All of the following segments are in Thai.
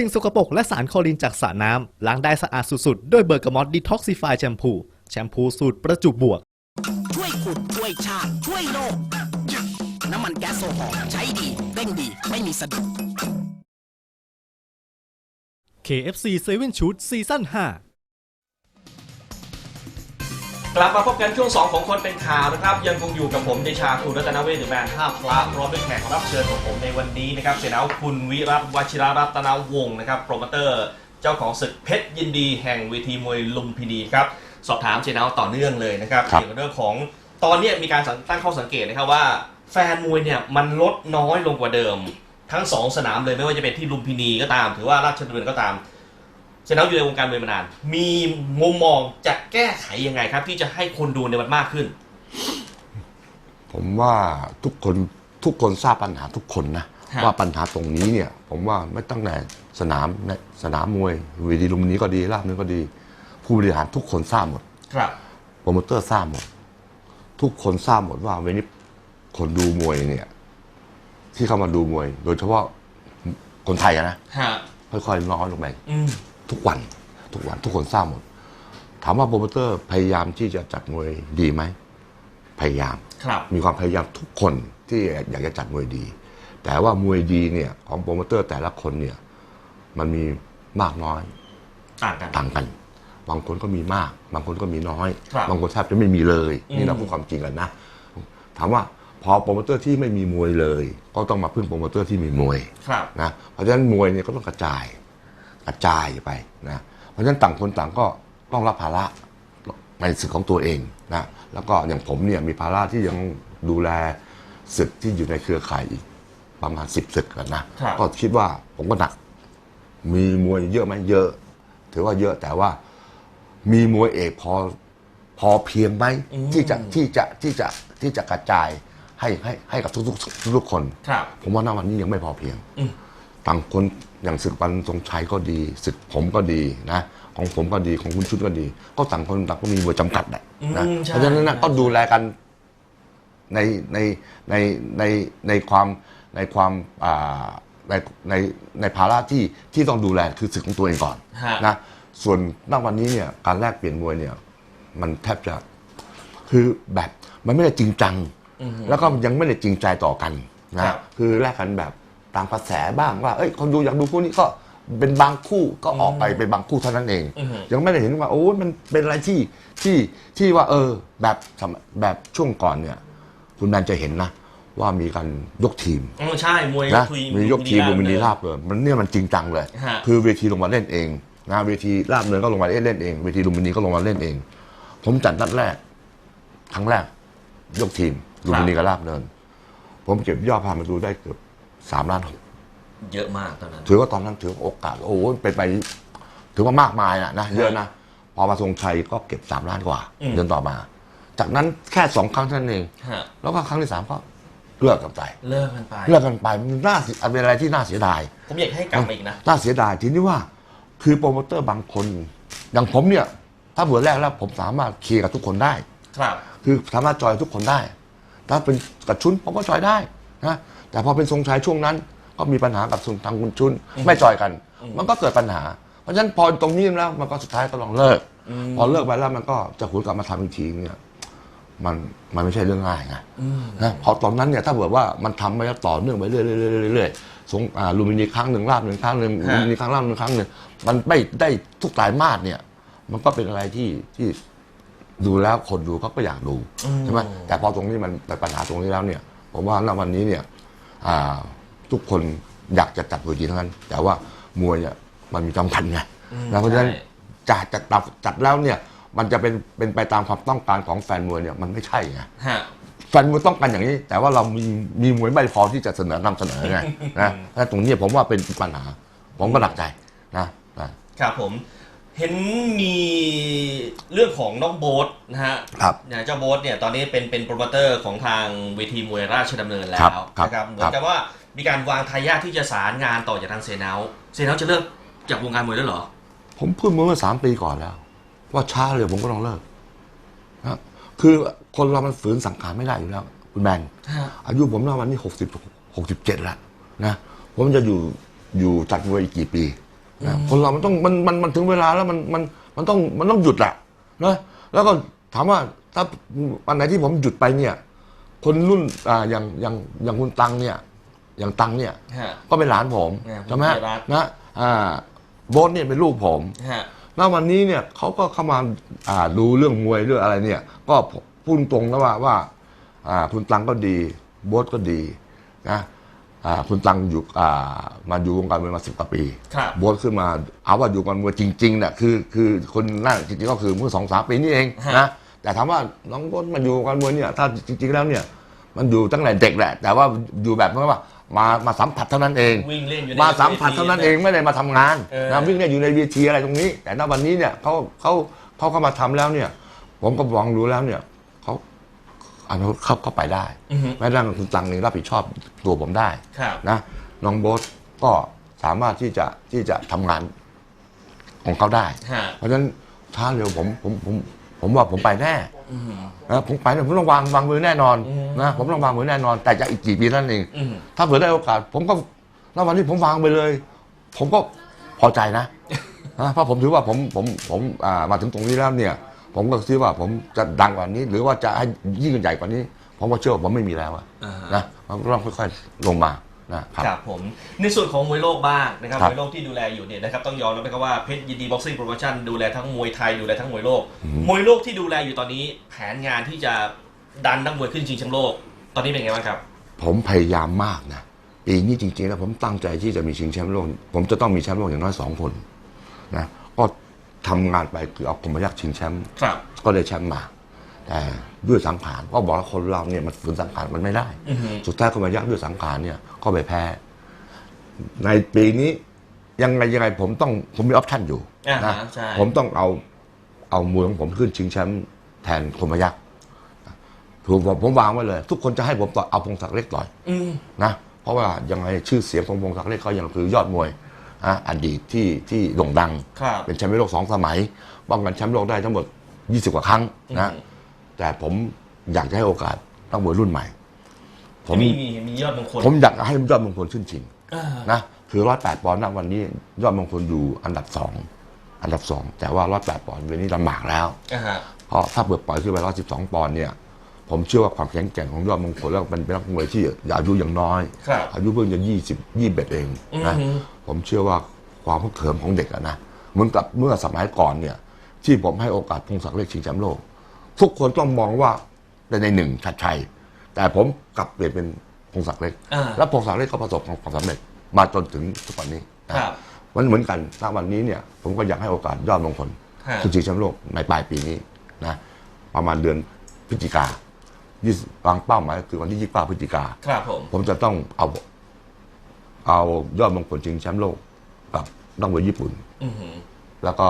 สิ่งสกปรกและสารคลอรีนจากสระน้ำล้างได้สะอาดสุดๆ ด้วยเบอร์กามอตดีท็อกซิฟายแชมพู แชมพูสูตรประจุบวก ช่วยขุดช่วยชาติช่วยโลกน้ำมันแก๊สโซฮอล์ใช้ดีเร่งดีไม่มีสะดุด KFC 7 Shoot ซีซั่น5 กลับมาพบกันช่วง 2 ของคนเป็นข่าวนะครับ ยังคงอยู่กับผมเดชาคุณรัตนเวชหรือแมนท่าพระพร้อมด้วยแขกรับเชิญของผมในวันนี้นะครับเสนาคุณวิรัตวชิระรัตนวงศ์นะครับโปรโมเตอร์เจ้าของศึกเพชรยินดีแห่งเวทีมวยลุมพินีครับสอบถามเสนาต่อเนื่องเลยนะครับครับ เกี่ยวกับเรื่องของตอนเนี้ยมีการตั้งข้อสังเกตนะครับว่า แฟนมวยเนี่ยมันลดน้อยลงกว่าเดิม ทั้งสองสนามเลยไม่ว่าจะเป็นที่ลุมพินีก็ตาม ถือว่าราชดำเนินก็ตาม เซนเอาอยู่ในวงการมวยมานาน มีมุมมองจะแก้ไขยังไงครับ ที่จะให้คนดูในยมันมากขึ้น ผมว่าทุกคนทุกคนทราบปัญหาทุกคนนะ ฮะ ว่าปัญหาตรงนี้เนี่ย ผมว่าไม่ตั้งแต่สนามในสนามมวยเวทีลุมพินี้ก็ดีราบนี้ก็ดี ผู้บริหารทุกคนทราบหมด ครับ โปรโมเตอร์ทราบหมด ทุกคนทราบหมดว่าเวนี้คนดูมวยเนี่ย ที่เข้ามาดูมวย โดยเฉพาะคนไทยอะนะฮะค่อยๆน้อยลงไป อืม ทุกวันทุกวันทุกคนทราบหมด ถามว่าโปรโมเตอร์พยายามที่จะจัดมวยดีไหมพยายามครับมีความพยายามทุกคนที่อยากจะจัดมวยดี แต่ว่ามวยดีเนี่ยของโปรโมเตอร์แต่ละคนเนี่ยมันมีมากน้อยต่างกันต่างกัน บางคนก็มีมาก บางคนก็มีน้อยครับบางคนแทบจะไม่มีเลยอืมนี่เราพูดความจริงกันนะ ถามว่าพอโปรโมเตอร์ที่ไม่มีมวยเลย ก็ต้องมาพึ่งโปรโมเตอร์ที่มีมวยครับนะเพราะฉะนั้นมวยเนี่ยก็ต้องกระจาย กระจายไปนะเพราะฉะนั้นต่างคนต่างก็ต้องรับภาระในศึกของตัวเองนะแล้วก็อย่างผมเนี่ยมีภาระที่ยังดูแลศึกที่อยู่ในเครือข่ายอีกประมาณสิบศึกกันนะครับก็คิดว่าผมก็หนัก มีมวยเยอะไหมเยอะ ถือว่าเยอะแต่ว่ามีมวยเอกพอพอเพียงไหมที่จะที่จะที่จะที่จะกระจายให้ให้ให้กับทุกทุกๆทุกๆคนครับผมว่าณวันนี้ยังไม่พอเพียงอืมต่างคน อย่างศึกปันทรงชัยก็ดีศึกผมก็ดีนะของผมก็ดีของคุณชุดก็ดี ก็ต่างคนต่างก็มีมวยจำกัดแหละนะอืมใช่ เพราะฉะนั้นนะใช่ก็ดูแลกันในในในในในความในความอ่าในในในภาระที่ที่ต้องดูแลคือศึกของตัวเองก่อนฮะ นะส่วนณวันนี้เนี่ยการแลกเปลี่ยนมวยเนี่ย มันแทบจะ คือแบบมันไม่ได้จริงจัง แล้วก็ยังไม่ได้จริงใจต่อกันนะครับ คือแลกกันแบบ ตามกระแสบ้างว่าเอ้ยคนดูอยากดูคู่นี้ก็เป็นบางคู่ก็ออกไปเป็นบางคู่เท่านั้นเอง อือฮึ ยังไม่ได้เห็นว่าโอ้ยมันเป็นอะไรที่ที่ที่ว่า เออ แบบสมัยแบบช่วงก่อนเนี่ย คุณแมนจะเห็นนะ ว่ามีการยกทีมอืมใช่มวยนะคุมียกทีมบนมินิเลยราบเลยมันเนี่ยมันจริงจังเลย ฮะ คือเวทีลงมาเล่นเองนะเวทีราบเนินก็ลงมาเล่นเองเวทีลุมพินีก็ลงมาเล่นเอง ผมจัดนัดแรกครั้งแรก ยกทีมลุมพินีกับราบเนิน ผมเก็บยอดพามาดูได้เกือบ สามล้านหกเยอะมากตอนนั้น ถือว่าตอนนั้นถือว่าโอกาส โอ้โหเป็นไปถือว่ามากมายนะนะเยอะนะพอมาทรงชัยก็เก็บสามล้านกว่าอืมเดือนต่อมา จากนั้นแค่สองครั้งเท่านั้นเองฮะแล้วก็ครั้งที่สามก็เลิกกันไปเลิกกันไปเลิกกันไปมันน่าเสียเป็นอะไรที่น่าเสียดาย ผมอยากให้กลับมาอีกนะน่าเสียดายทีนี้ว่า คือโปรโมเตอร์บางคน อย่างผมเนี่ย ถ้าเบื่อแรกแล้วผมสามารถเคลียร์กับทุกคนได้ ครับ คือสามารถจอยทุกคนได้ ถ้าเป็นกับชุนผมก็จอยได้นะ แต่พอเป็นทรงชัยช่วงนั้น ก็มีปัญหากับทางคุณชุนไม่จอยกัน มันก็เกิดปัญหา เพราะฉะนั้นพอตรงนี้แล้วมันก็สุดท้ายก็ลองเลิก พอเลิกไปแล้วมันก็จะหวนกลับมาทำอีกทีเนี่ยมันมันไม่ใช่เรื่องง่ายไงนะพอตอนนั้นเนี่ยถ้าเกิดว่ามันทำไปแล้วต่อเนื่องไปเรื่อยๆเรื่อยๆเรื่อยๆสงอ่าลูมินีครั้งหนึ่งลาบหนึ่งครั้งหนึ่งฮะลูมินีครั้งลาบหนึ่งครั้งหนึ่งมันไม่ได้ทุกไตรมาสเนี่ย มันก็เป็นอะไรที่ที่ดูแล้วคนดูเขาก็อยากดูใช่ไหมแต่พอตรงนี้มันเป็นปัญหาตรงนี้แล้วเนี่ย ผมว่าณวันนี้เนี่ยอ่า ทุกคนอยากจะจัดมวยดีทั้งนั้น แต่ว่ามวยเนี่ยมันมีจำกัดไงนะเพราะฉะนั้นใช่จัดจัดจัดจัดแล้วเนี่ยมันจะเป็นเป็นไปตามความต้องการของแฟนมวยเนี่ยมันไม่ใช่ไงฮะแฟนมวยต้องการอย่างนี้ แต่ว่าเรามีมีมวยไม่พอที่จะเสนอนำเสนอไงนะและตรงนี้ผมว่าเป็นปัญหาผมก็หนักใจนะนะครับผม เห็นมีเรื่องของน้องโบ๊ทนะฮะครับเนี่ยเจ้าโบ๊ทเนี่ยตอนนี้เป็นเป็นโปรโมเตอร์ของทางเวทีมวยราชดำเนินแล้ครัวบครับนะครับเหมือครันบกับว่ามีการวางทายาทที่จะสารงานต่อจากทางเซนเอาเซนเอาจะเลิกจากวงการมวยแล้วเหรอ ผมพูดมาเมื่อสามปีก่อนแล้ว ว่าช้าเลยผมก็ต้องเลิกนะคือคนเรามันฝืนสังขารไม่ได้อยู่แล้ว คุณแมนฮะ อายุผมณวันนี้หกสิบหกสิบเจ็ดแล้วนะผมจะอยู่อยู่จัดมวยอีกกี่ปี นะคนเรามันต้องมันมันมันถึงเวลาแล้วมันมันมันต้องมันต้องหยุดแหละนะแล้วก็ถามว่าถ้าวันไหนที่ผมหยุดไปเนี่ย คนรุ่นอ่าอย่างอย่างอย่างคุณตังเนี่ย อย่างตังเนี่ย ฮะ ก็เป็นหลานผมเนี่ยใช่ไหมคุณธีรรัตน์ นะอ่าโบ๊ทเนี่ยเป็นลูกผม ฮะ แล้ววันนี้เนี่ยเขาก็เข้ามาอ่าดูเรื่องมวยเรื่องอะไรเนี่ย ก็พูดตรงนะว่าว่าอ่าคุณตังก็ดีโบ๊ทก็ดีนะอ่า คุณตังอยู่อ่ามาอยู่วงการมวยมาสิบกว่าปีครับโบ๊ทขึ้นมาเอาว่าอยู่วงการมวยจริงๆเนี่ยคือคือคนนั่นจริงๆก็คือเมื่อสองสามปีนี้เองฮะนะแต่ถามว่าน้องโบ๊ทมาอยู่วงการมวยเนี่ยถ้าจริง ๆแล้วเนี่ยมันอยู่ตั้งแต่เด็กแหละ แต่ว่าอยู่แบบว่ามามาสัมผัสเท่านั้นเองวิ่งเล่นอยู่ในมาสัมผัสเท่านั้นเองไม่ได้มาทำงานเออนะวิ่งเล่นอยู่ในเวทีอะไรตรงนี้ แต่ณวันนี้เนี่ยเขาเขาเขาเข้ามาทำแล้วเนี่ย ผมก็มองดูแล้วเนี่ยเขา อนาคตเขาเขาไปได้อือฮึแม้กระทั่งคุณตังนี่รับผิดชอบตัวผมได้ครับนะน้องโบ๊ทก็สามารถที่จะที่จะทำงานของเขาได้ฮะเพราะฉะนั้นช้าเร็วผมผมผมผมว่าผมไปแน่นะผมไปเนี่ยผมต้องวางวางมือแน่นอนอืมนะผมต้องวางมือแน่นอน แต่จะอีกกี่ปีนั่นเองอืมถ้าเผื่อได้โอกาส ผมก็แล้ววันนี้ผมวางไปเลย ผมก็พอใจนะนะเพราะผมถือว่าผมผมผมอ่ามาถึงตรงนี้แล้วเนี่ย ผมก็คิดว่าผมจะดังกว่านี้ หรือว่าจะให้ยิ่งใหญ่กว่านี้ ผมก็เชื่อว่าผมไม่มีแล้วอะอ่าฮะ นะมันก็ต้องค่อยๆลงมานะครับ ครับผมในส่วนของมวยโลกบ้างนะครับครับมวยโลกที่ดูแลอยู่เนี่ยนะครับต้องยอมรับนะครับว่าเพชรยินดีบ็อกซิ่งโปรโมชั่นดูแลทั้งมวยไทยดูแลทั้งมวยโลกมวยโลกที่ดูแลอยู่ตอนนี้ แผนงานที่จะดันนักมวยขึ้นชิงแชมป์โลก ตอนนี้เป็นไงบ้างครับ ผมพยายามมากนะปีนี้จริงๆแล้วผมตั้งใจที่จะมีชิงแชมป์โลก ผมจะต้องมีแชมป์โลกอย่างน้อยสองคนนะก็ ทำงานไปคือเอากรมยักษ์ชิงแชมป์ครับก็ได้แชมป์มาแต่ด้วยสังขารก็บอกว่าคนเราเนี่ยมันฝืนสังขารมันไม่ได้อือฮึสุดท้ายกรมยักษ์ด้วยสังขารเนี่ยก็ไปแพ้ ในปีนี้ยังไงยังไงผมต้องผมมีออปชั่นอยู่อ่านะฮะใช่ผมต้องเอาเอามวยของผมขึ้นชิงแชมป์แทนคมยักษ์ถูกผมผมวางไว้เลย ทุกคนจะให้ผมต่อยเอาพงศักดิ์เล็กต่อยอืมนะเพราะว่ายังไงชื่อเสียงของพงศักดิ์เล็กเขายังคือยอดมวย นะอดีตที่ที่โด่งดัง ครับ เป็นแชมป์โลกสองสมัยป้องกันแชมป์โลกได้ทั้งหมด 20 กว่าครั้งนะอืมแต่ผมอยากจะให้โอกาสนักมวยรุ่นใหม่ ผมมีมีมียอดมงคลผมอยากให้ยอดมงคลขึ้นชิงอ่านะคือร้อยแปดปอนด์ณวันนี้ยอดมงคลอยู่อันดับสองอันดับสองแต่ว่าร้อยแปดปอนด์เวลานี้ลำบากแล้ว อ่าฮะ เพราะถ้าเบิกปล่อยขึ้นไปร้อยสิบสองปอนด์เนี่ย ผมเชื่อว่าความแข็งแกร่งของยอดมงคลแล้วมันเป็นนักมวยที่อายุยังน้อย ครับอายุเพิ่งจะยี่สิบยี่สิบเอ็ดเองนะอือฮึผมเชื่อว่าความพึกเขิมของเด็กอะนะเหมือนกับเมื่อสมัยก่อนเนี่ย ที่ผมให้โอกาสพงศักดิ์เล็กชิงแชมป์โลก ทุกคนต้องมองว่าเป็นในหนึ่งชัดชัย แต่ผมกลับเปลี่ยนเป็นพงศักดิ์เล็ก อ่าแล้วพงศักดิ์เล็กก็ประสบความสำเร็จมาจนถึงทุกวันนี้นะครับ มันเหมือนกันณวันนี้เนี่ย ผมก็อยากให้โอกาสยอดมงคล ฮะขึ้นชิงแชมป์โลกในปลายปีนี้นะประมาณเดือนพฤศจิกา ยี่สิบวางเป้าหมายคือวันที่ยี่สิบเก้าพฤศจิกาครับผม ผมจะต้องเอา เอายอดมงคลชิงแชมป์โลกกับนักมวยญี่ปุ่น อือหือแล้วก็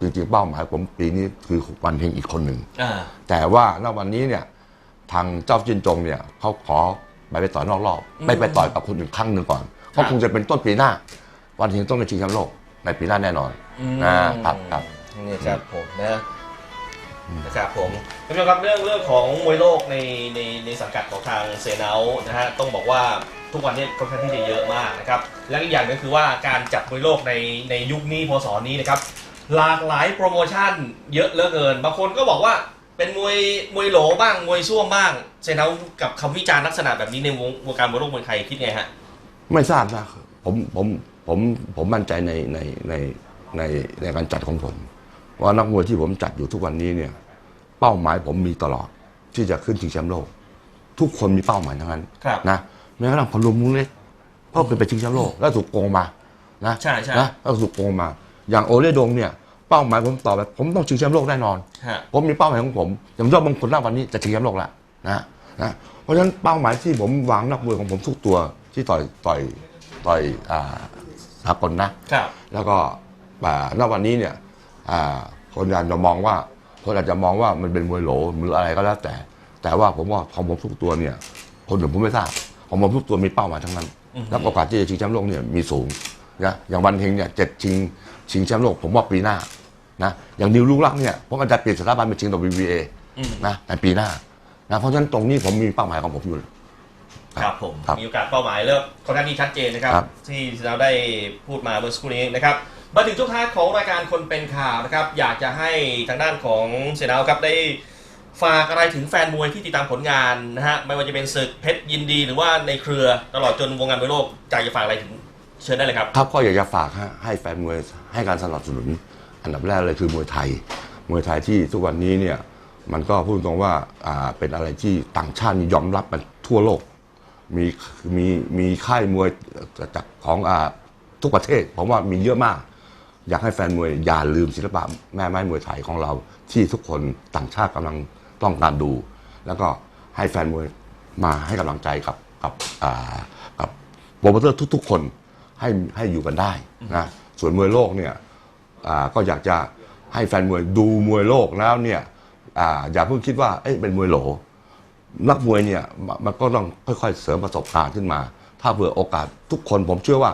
จริงๆเป้าหมายผมปีนี้คือวันเฮงอีกคนหนึ่ง อ่า แต่ว่าณวันนี้เนี่ยทางเจ้าจินจงเนี่ยเขาขอไปไปต่อยนอกรอบไปไปต่อยกับคนอื่นครั้งหนึ่งก่อนเขาคงจะเป็นต้นปีหน้า วันเฮงต้องไปชิงแชมป์โลกในปีหน้าแน่นอนอืมนะครับครับ นี่ครับผมนะ นะครับผมท่านผู้ชมครับเรื่องเรื่องของมวยโลกในในในสังกัดของทางเซนานะฮะต้องบอกว่าทุกวันนี้ค่อนข้างที่จะเยอะมากนะครับและอีกอย่างก็คือว่าการจัดมวยโลกในในยุคนี้พศนี้นะครับหลากหลายโปรโมชั่นเยอะเหลือเกินบางคนก็บอกว่าเป็นมวยมวยโหลบ้างมวยซ่วมบ้างเซนากับคำวิจารณ์ลักษณะแบบนี้ในวงวงการมวยโลกมวยไทยคิดไงฮะไม่ทราบนะผมผมผมผมมั่นใจในในในในในการจัดของผม ว่านักมวยที่ผมจัดอยู่ทุกวันนี้เนี่ยเป้าหมายผมมีตลอดที่จะขึ้นชิงแชมป์โลก ทุกคนมีเป้าหมายทั้งนั้นครับนะแม้กระทั่งพลุมมุ้งเล็กก็เป็นไปชิงแชมป์โลกแล้วถูกโกงมานะใช่ใช่นะแล้วถูกโกงมา อย่างโอเลดงเนี่ยเป้าหมายผมต่อไปผมต้องชิงแชมป์โลกแน่นอนฮะผมมีเป้าหมายของผมอย่างยอดมงคลหน้าวันนี้จะชิงแชมป์โลกแล้วนะนะเพราะฉะนั้นเป้าหมายที่ผมวางนักมวยของผมทุกตัวที่ต่อยต่อยต่อยอ่าสากลนะครับแล้วก็อ่าณวันนี้เนี่ยอ่า คนอาจจะมองว่า คนอาจจะมองว่ามันเป็นมวยโหลหรืออะไรก็แล้วแต่ แต่ว่าผมว่าของผมทุกตัวเนี่ย คนอื่นผมไม่ทราบของผมทุกตัวมีเป้าหมายทั้งนั้นอือฮึแล้วโอกาสที่จะชิงแชมป์โลกเนี่ยมีสูงนะอย่างวันเฮงเนี่ยเจ็ดชิงชิงแชมป์โลกผมว่าปีหน้านะอย่างนิวลูกรักเนี่ยผมอาจจะเปลี่ยนสถาบันเป็นชิง WBA อืมนะในปีหน้านะเพราะฉะนั้นตรงนี้ผมมีเป้าหมายของผมอยู่ครับผมครับมีโอกาสเป้าหมายเริ่มค่อนข้างที่ชัดเจนนะครับครับ ที่เราได้พูดมาเมื่อสักครู่นี้นะครับ มาถึงช่วงท้ายของรายการคนเป็นข่าวนะครับ อยากจะให้ทางด้านของเสนาครับได้ฝากอะไรถึงแฟนมวยที่ติดตามผลงานนะฮะไม่ว่าจะเป็นศึกเพชรยินดีหรือว่าในเครือตลอดจนวงการมวยโลกอยากจะฝากอะไรถึงเชิญได้เลยครับ ครับก็อยากจะฝากให้แฟนมวยให้การสนับสนุน อันดับแรกเลยคือมวยไทย มวยไทยที่ทุกวันนี้เนี่ยมันก็พูดตรงว่าอ่าเป็นอะไรที่ต่างชาติยอมรับมันทั่วโลก มีมีมีค่ายมวยจากของอ่าทุกประเทศผมว่ามีเยอะมาก อยากให้แฟนมวยอย่าลืมศิลปะแม่ไม้มวยไทยของเรา ที่ทุกคนต่างชาติกำลังต้องการดู แล้วก็ให้แฟนมวยมาให้กำลังใจกับกับอ่ากับโปรโมเตอร์ทุก ๆ คนให้ให้อยู่กันได้นะส่วนมวยโลกเนี่ยอ่าก็อยากจะให้แฟนมวยดูมวยโลกแล้วเนี่ยอ่าอย่าเพิ่งคิดว่าเอ้ยเป็นมวยโหล นักมวยเนี่ยมันมันก็ต้องค่อยๆเสริมประสบการณ์ขึ้นมา ถ้าเผื่อโอกาสทุกคนผมเชื่อว่า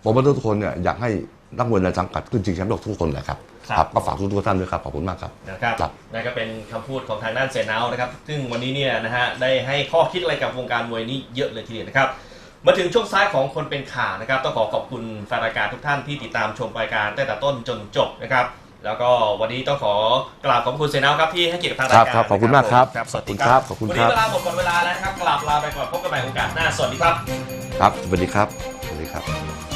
โปรโมเตอร์ทุกคนเนี่ยอยากให้ นักมวยในสังกัดขึ้นชิงแชมป์โลกทุกคนแหละครับครับก็ฝากทุกๆท่านด้วยครับขอบคุณมากครับ นะครับครับ นั่นก็เป็นคำพูดของทางด้านเซนาวนะครับ ซึ่งวันนี้เนี่ยนะฮะได้ให้ข้อคิดอะไรกับวงการมวยนี้เยอะเลยทีเดียวนะครับ มาถึงช่วงซ้ายของคนเป็นข่าวนะครับ ต้องขอขอบคุณแฟนรายการทุกท่านที่ติดตามชมรายการตั้งแต่ต้นจนจบนะครับ แล้วก็วันนี้ต้องขอกราบขอบคุณเซนาวครับที่ให้เกียรติกับทางรายการครับขอบคุณมากครับครับสวัสดีขอบคุณครับขอบคุณวันครันี้บเวลาหมดหมดเวลาแล้วนะครับกราบลาไปก่อนพบกันใหม่โอกาสหน้าสวัสดีครับ ครับสวัสดีครับสวัสดีครับ